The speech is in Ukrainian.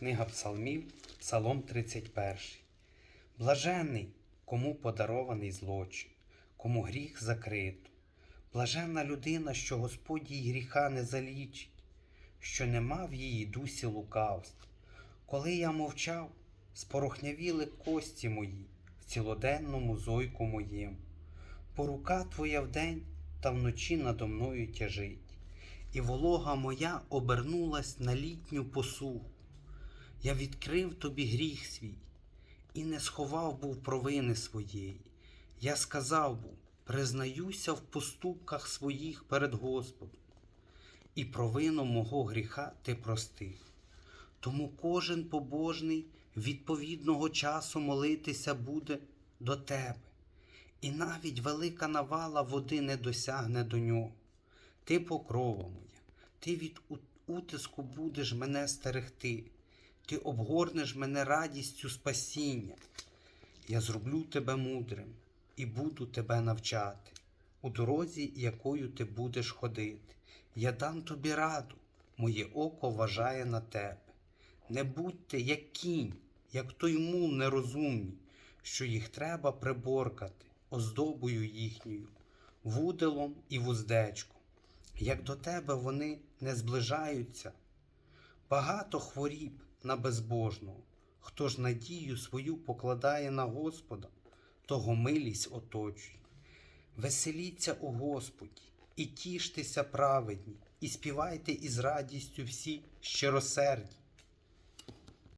Книга Псалмів, Псалом 31. Блаженний, кому подарований злочин, кому гріх закрито. Блаженна людина, що Господь їй гріха не залічить, що нема в її дусі лукавств. Коли я мовчав, спорохнявіли кості мої в цілоденному зойку моєму. Бо рука твоя вдень та вночі надо мною тяжить, і волога моя обернулась на літню посуху. Я відкрив тобі гріх свій і не сховав був провини своєї. Я сказав був, признаюся в поступках своїх перед Господом, і провину мого гріха ти простив. Тому кожен побожний відповідного часу молитися буде до тебе, і навіть велика навала води не досягне до нього. Ти покрова моя, ти від утиску будеш мене стерегти, ти обгорнеш мене радістю спасіння. Я зроблю тебе мудрим і буду тебе навчати, у дорозі, якою ти будеш ходити. Я дам тобі раду, моє око вважає на тебе. Не будьте як кінь, як той мул нерозумний, що їх треба приборкати оздобою їхньою, вуделом і вуздечком. Як до тебе вони не зближаються, багато хворіб на безбожного. Хто ж надію свою покладає на Господа, того милість оточує. Веселіться у Господі, і тіштеся праведні, і співайте із радістю всі щиросерді.